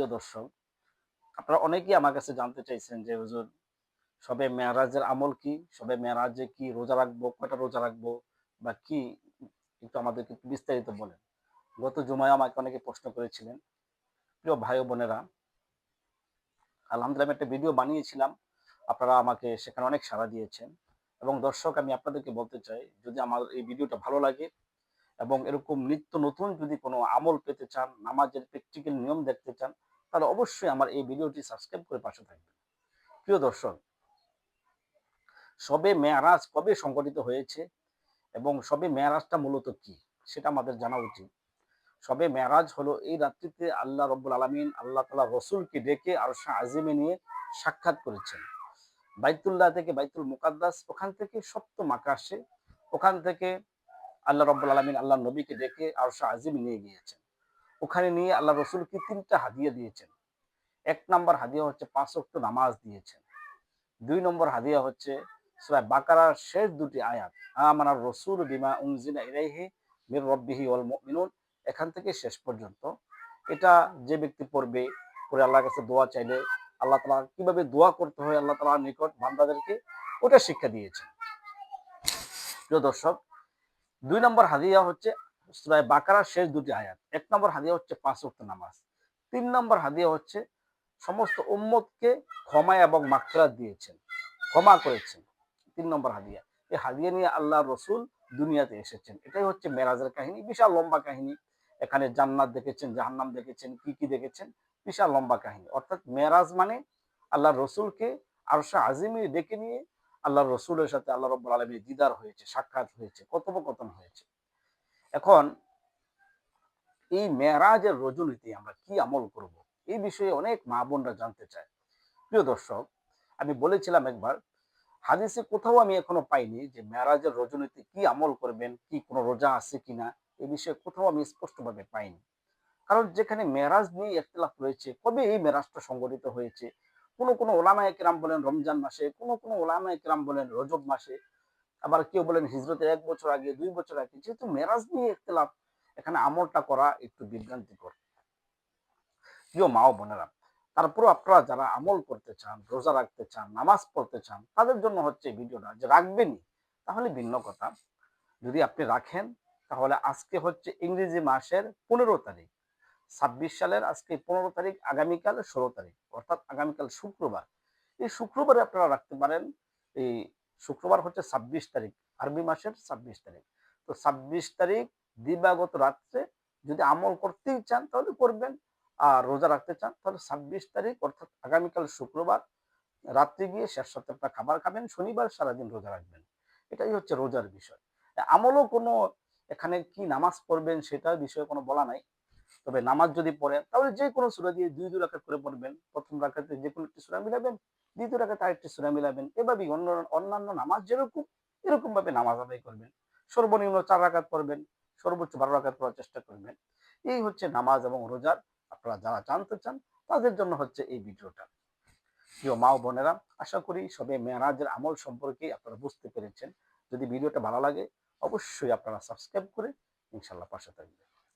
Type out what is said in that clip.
প্রিয় দর্শক, আপনারা অনেকেই আমার কাছে জানতে চাইছেন যে, হুজুর, সবে মেয়ারাজের আমল কি? সবে মেয়ারাজে কি রোজা রাখব? কয়টা রোজা রাখব? বা কি? একটু আমাদেরকে বিস্তারিত বলেন। গত জুমায় আমাকে অনেকে প্রশ্ন করেছিলেন। প্রিয় ভাই বোনেরা, আলহামদুলিল্লাহ একটা ভিডিও বানিয়েছিলাম। আপনারা আমাকে সেখানে অনেক সাড়া দিয়েছেন। এবং দর্শক, আমি আপনাদেরকে বলতে চাই, যদি আমার এই ভিডিওটা ভালো লাগে এবং এরকম নিত্য নতুন যদি কোনো আমল পেতে চান, নামাজের প্র্যাকটিক্যাল নিয়ম দেখতে চান, তাহলে অবশ্যই আমার এই ভিডিওটি সাবস্ক্রাইব করে পাশে থাকবেন। প্রিয় দর্শক, সবে মেয়ারাজ কবে সংগঠিত হয়েছে এবং সবে মেয়ারাজটা মূলত কি, সেটা আমাদের জানা উচিত। সবে মেয়ারাজ হলো এই রাত্রিতে আল্লাহ রব্বুল আলমিন আল্লাহ তালা রসুলকে ডেকে আর আজিমে নিয়ে সাক্ষাৎ করেছেন। বাইতুল্লাহ থেকে বাইতুল মুকাদ্দাস ওখান থেকে সপ্তম আকাশে, ওখান থেকে আল্লাহ রব্বুল আলমিন আল্লাহ নবীকে ডেকে আর আজিম নিয়ে গিয়েছেন। ওখানে নিয়ে আল্লাহ রসুলকে তিনটা হাদিয়া দিয়েছেন। এক নম্বর হাদিয়া হচ্ছে পাঁচ অক্ট নামাজ দিয়েছেন। দুই নম্বর হাদিয়া হচ্ছে সুরায় বাকারার শেষ দুটি আয়াত আমানার রসুল বিমা উনজিনা ইলাইহি মির রব্বিহি ওয়াল মুমিনুন এখান থেকে শেষ পর্যন্ত। এটা যে ব্যক্তি পড়বে পরে আল্লাহর কাছে দোয়া চাইলে আল্লাহ তালা কীভাবে দোয়া করতে হয় আল্লাহ তালার নিকট বান্দাদেরকে, ওটা শিক্ষা দিয়েছে প্রিয় দর্শক দুই নম্বর হাদিয়া হচ্ছে সুরায় বাকারার শেষ দুটি আয়াত। এক নম্বর হাদিয়া হচ্ছে পাঁচ ওয়াক্ত নামাজ। তিন নম্বর হাদিয়া হচ্ছে সমস্ত উম্মতকে ক্ষমা এবং মাকফিরাত দিয়েছেন। ক্ষমা করেছেন। তিন নম্বর হাদিয়া। এই হাদিয়া নিয়ে আল্লাহ রসুল দুনিয়াতে এসেছেন। এটাই হচ্ছে মেরাজের কাহিনী। বিশাল লম্বা কাহিনী। এখানে জান্নাত দেখেছেন, জাহান্নাম দেখেছেন, কি কি দেখেছেন? বিশাল লম্বা কাহিনী। অর্থাৎ মেরাজ মানে আল্লাহ রসুলকে আরশা আজিমি ডেকে নিয়ে আল্লাহ রসুলের সাথে আল্লাহ রব্বুল আলমীর দিদার হয়েছে, সাক্ষাৎ হয়েছে, কথোপকথন হয়েছে। এখন এই মেরাজের রজনীতে আমরা কি আমল করব। এই বিষয়ে অনেক মা বোনরা জানতে চায়। প্রিয় দর্শক, আমি বলেছিলাম একবার, হাদিসে কোথাও আমি এখনও পাইনি যে মেরাজের রজনীতে কি আমল করবেন, কি কোনো রোজা আছে কিনা এই বিষয়ে কোথাও আমি স্পষ্টভাবে পাইনি। কারণ যেখানে মেরাজ নিয়ে একতলাফ রয়েছে, কবে এই মেরাজটা সংগঠিত হয়েছে কোনো কোনো ওলামা একরাম বলেন রমজান মাসে, কোনো কোনো ওলামা একরাম বলেন রজব মাসে, আবার কেউ বলেন হিজরতের এক বছর আগে, দুই বছর আগে, যেহেতু মেরাজ নিয়ে একতলাফ এখানে আমলটা করা একটু বিভ্রান্তিকর। প্রিয় মা ও বোনেরা, তারপরও আপনারা যারা আমল করতে চান, রোজা রাখতে চান, নামাজ পড়তে চান, তাদের জন্য হচ্ছে ভিডিওটা। যে রাখবেনই, তাহলে ভিন্ন কথা। যদি আপনি রাখেন, তাহলে আজকে হচ্ছে ইংরেজি মাসের পনেরো তারিখ। ছাব্বিশ সালের আজকে পনেরো তারিখ, আগামীকাল ষোলো তারিখ, অর্থাৎ আগামীকাল শুক্রবার। এই শুক্রবারে আপনারা রাখতে পারেন, এই শুক্রবার হচ্ছে ছাব্বিশ তারিখ, আরবি মাসের ছাব্বিশ তারিখ। তো ছাব্বিশ তারিখ দিবাগত রাত্রে যদি আমল করতেই চান তাহলে করবেন, আর রোজা রাখতে চান তাহলে ছাব্বিশ তারিখ, অর্থাৎ আগামীকাল শুক্রবার, রাত্রে গিয়ে শেষ সপ্তাহটা খাবার খাবেন, শনিবার সারাদিন রোজা রাখবেন। এটাই হচ্ছে রোজার বিষয়। আমলও কোনো, এখানে কি নামাজ পড়বেন সেটার বিষয়ে কোনো বলা নাই তবে নামাজ যদি পড়েন, তাহলে যে কোনো সুরা দিয়ে দুই দুই রাখাত করে পড়বেন। প্রথম রাখাতে যে কোনো একটি সুরা মিলাবেন, দ্বিতীয় রাখাতে আরেকটি সুরা মিলাবেন। এভাবেই অন্য, অন্যান্য নামাজ যেরকম এরকম ভাবে নামাজ আদায় করবেন। সর্বনিম্ন চার রাখাত পড়বেন, সর্বোচ্চ বারো রাখাত পড়ার চেষ্টা করবেন। এই হচ্ছে নামাজ এবং রোজার, আপনারা যারা জানতে চান, তাদের জন্য হচ্ছে এই ভিডিওটা। প্রিয় মা ও বোনেরা, আশা করি সবে মেয়ারাজের আমল সম্পর্কে আপনারা বুঝতে পেরেছেন। যদি ভিডিওটা ভালো লাগে, অবশ্যই আপনারা সাবস্ক্রাইব করে ইনশাল্লাহ পাশে থাকবেন।